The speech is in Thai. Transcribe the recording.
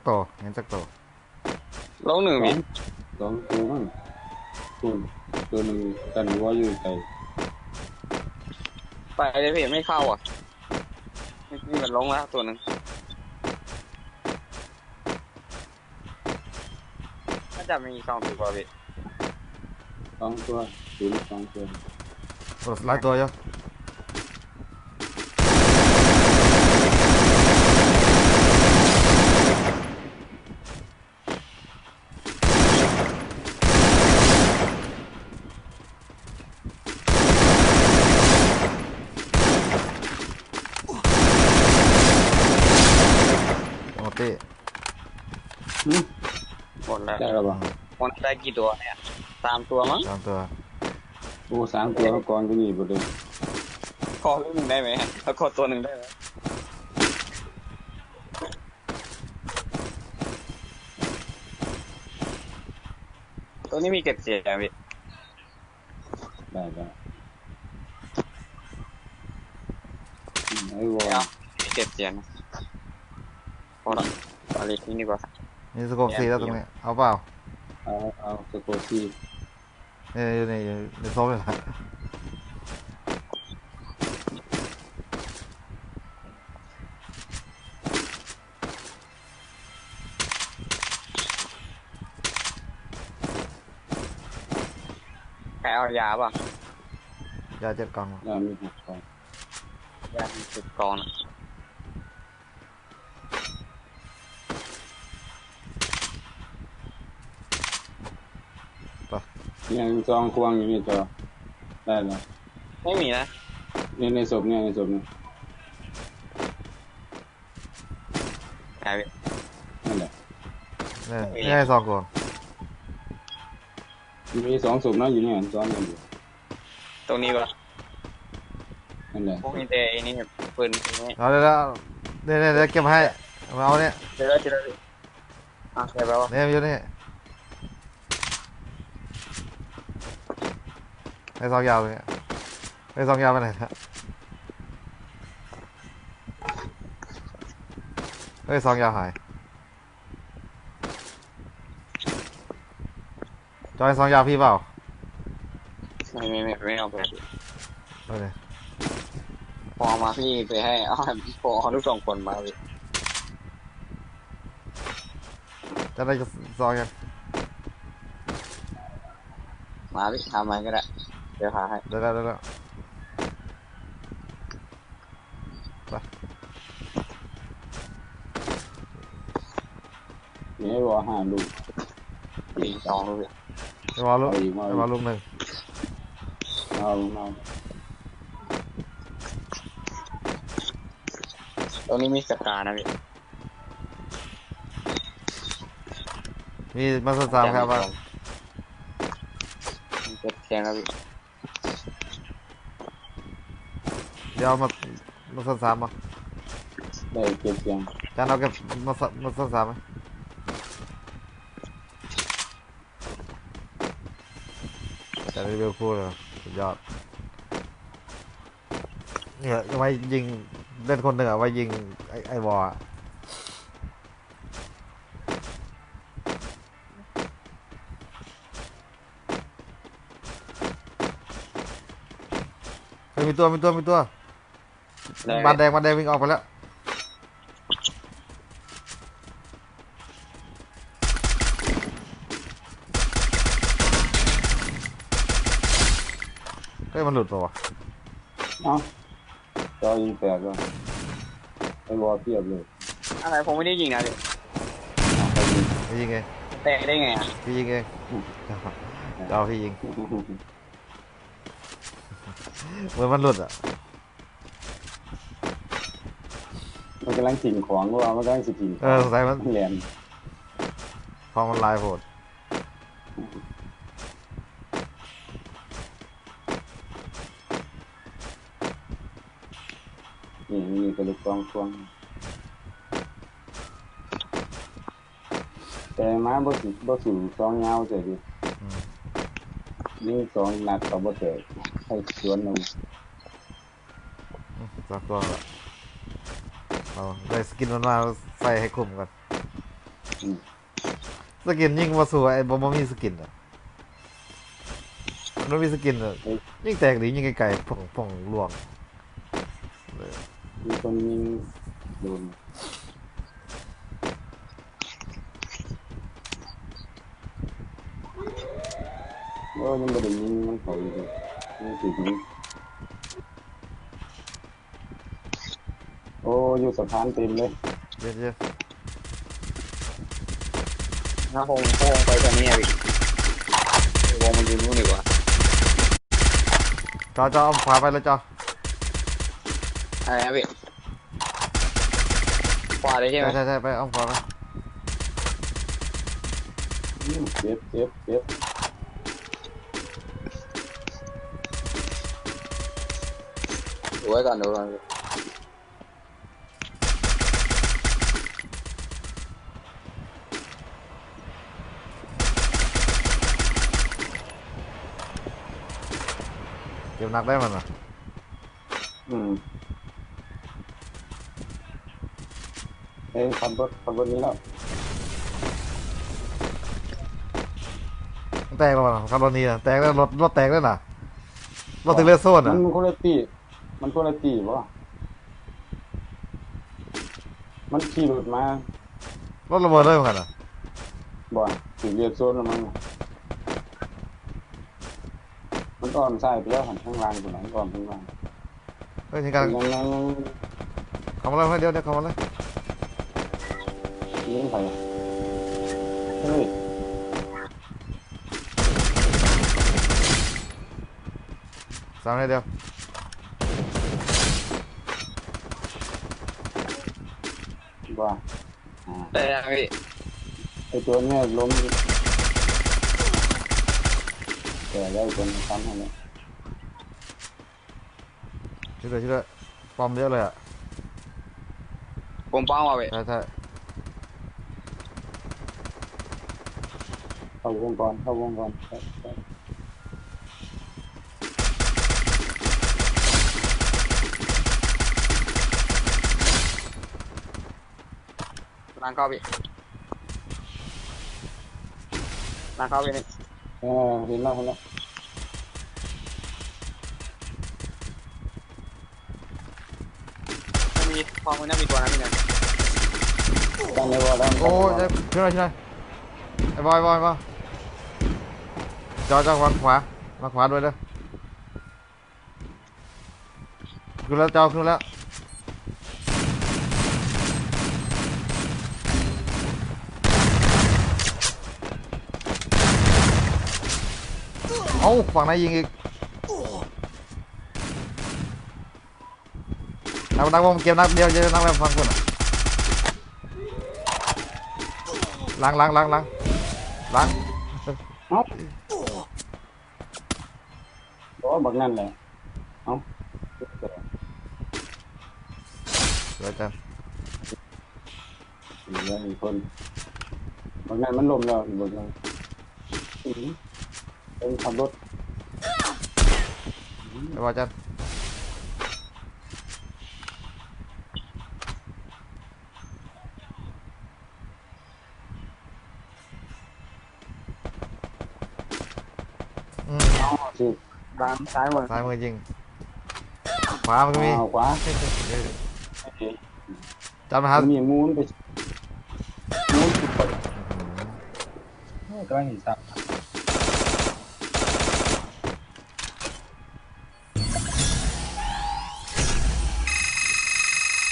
จักโตงั้นจักโตลงหนึ่งพี่สองตัวมั้งตัวตัวหนึ่งกันว่าอยู่ไกลไปเลยพี่ไม่เข้าอะนี่มันลงแล้วตัวหนึ่งน่าจะมีสองตัวพี่สองตัวศูนย์สองตัวโอ้หลายตัวอยู่โอ เต้หมดแล้วได้แล้วป่ะหมดได้กี่ตัวเนี่ยสามตัวมั้งสามตัวโอ้สามตัวก่อนก็มีหมดเลยขอลูกหนึ่งได้ไหมแล้วขอตัวหนึ่งได้ไหมตัวนี้มีเก็บเสียงพี่ได้ได้อืมไอ้วอไม่เอามีเก็บเสียง พอละตอนนี้ทิ้งดีกว่านี่สโคปสี่แล้วตรงนี้เอาเปล่าเอาเอาสโกซี่เนี่ยอยู่ในอยู่ในโซ่เลยนะใครเอายาป่ะยาเจ็ดกล่องแล้วมีหกกองยามีสิบกองนะ เนี่ยซองควงอยู่นี่ตัวได้แล้วไม่มีนะเนี่ยในศพเนี่ยในศพเนี่ยใช่พี่นั่นแหละเนี่ยนี่ให้ซองก่อนมีสองศพเนาะอยู่เนี่ยซ้อนกันอยู่ตรงนี้ป่ะนั่นแหละพวกนี้เตไอ้นี่ปืนตรงนี้เอาเดี๋ยวแล้วเนี่ยเนี่ยเดี๋ยวเก็บให้เอามาเอาเนี่ยเจอแล้วเจอแล้วพี่อะเก็บแล้วเนี่ยอยู่นี่ ให้ซองยาวเลยให้ซองยาวไปไหนนะเฮ้ยซองยาวหายจอยซองยาวพี่เปล่าไม่ไม่ไม่ไม่เอาไปเอาเลยพอมาพี่ไปให้เอาพอเอาลูกสองคนมาพี่จะได้ซองยังมาพี่ทำอะไรก็ได้ เดี๋ยวหาให้เดี๋ยวแล้วเดี๋ยวแล้วมีไอ้วอห้าลูกสี่สองลูกพี่ไอ้วอลลูกเอาอีกมาไอ้วอลลูกหนึ่งเอาเอาตรงนี้มีสกานะพี่มีมาสามครับว่ามีเเสียงแล้วพี่เดี๋ยวเอามามาสามมาได้เก็บเสียงจานเอาเก็บมาสมาสามมาจะรีวิวพูดเลยสุดยอดเนี่ยเอาไว้ยิงเล่นคนหนึ่งอะไว้ยิงไอ้ไอ้วอลอะเฮ้ยมีตัวมีตัวมีตัวได้ บานแดงบานแดงวิ่งออกไปแล้วเฮ้ยมันหลุดเปล่าวะเอาจอยิงแตกแล้วไอ้วอเทียบเลยอะไรผมไม่ได้ยิงนะพี่เอาไปยิงพี่ยิงเองแตกได้ไงอะพี่ยิงเองจะเอาพี่ยิงเหมือนมันหลุดอะ มัน กำลังถิ่งของว่ามันกำลังสิถิ่งเออสงสัยมันแหลมพอมันลายโหดนี่มีกระดูกกองช่วงแต่มาบ่สิบ่สิสองยาวเสียดิอืมยิงสองนัดก็บ่แตกให้สวนลงอืมสักตัวก่อน เอาได้สกินมันมาใส่ให้คุ้มก่อนอืมสกินยิ่งมาสวยไอ้บ่บ่มีสกินอะมันมีสกินอะยิ่งแตกดียิ่งไกลๆป่องป่องหลวงมีคนยิงโดนโอ้ยังบ่ได้ยิงมันเขาอยู่ดิยังสิยิงโอ้อยู่สะพานเต็มเลยเยอะถ้าคงคงไปตรงนี้อะพี่วงมันอยู่นู่นดีกว่าๆจอจอเอาขวาไปแล้วจออะไรนะพี่ขวาเลยใช่ไหมใช่ใช่ใช่ไปเอาขวาไปอืมเจ็บเจ็บเจ็บดูไว้ก่อนดูก่อน ก็บหนักได้มันอะอืมเอ้ยขับรถขับรถนี้แล้วแตกแล้วมันขับรถนี้นะแตกแล้วรถรถแตกแล้วน่ะรถถึงเลสโซนมัอะนคนละตีมันคนละตีบ่มันขี่รถมารถระเบิดเลยเหมือนกันอะบ่ถึงเรียกโซนแล้วมัน มันอ้อมซ้ายไปแล้วหันข้างล่างตรงนั้นอ้อมข้างล่างเฮ้ยทีการยังยังยังเข้ามาเลยเดี๋ยวเดี๋ยวเข้ามาเลยยิงไปเฮ้ยสามนาทีเดียวบ่อ่าได้นะพี่ไอตัวเนี้ยล้ม แต่ได้คนซ้ำให้เนี่ยช่วยด้วยช่วยด้วยปอมเยอะ เลยอะผมป้องมาพี่ใช่ใช่เข้าวงกรเข้าวงกรครับครับล้างเข้าพี่ล้างเข้าพี่นี่เออเห็นแล้วเห็นแล้วมันมีฟองมันน่ามีตัวนะพี่เนี่ยตั้งในวอลแล้วโอ้ยช่วยหน่อยช่วยหน่อยไอ้บอยบอยบอยจอจอวางขวาวางขวาด้วยเด้อขึ้นแล้วจอขึ้นแล้วาฝั่งไหนยิงอีกนักนักวงเกมนักเดียวจะนักแล้วฟังคนอะล้างล้างล้างล้างล้างเอ้าโอ้บักนั่นแหละเอ้าสวยจังเหลืออีกคนบักนั่นมันล้มแล้วอีกบักนั่น อื้อหือเป็นขับรถไอ้บอยจันอืมสิล้างซ้ายมือซ้ายมือยิงขวามันก็มีเอาขวาจำนะครัมับนมีมูนไปมูนไปกำลังหิสับ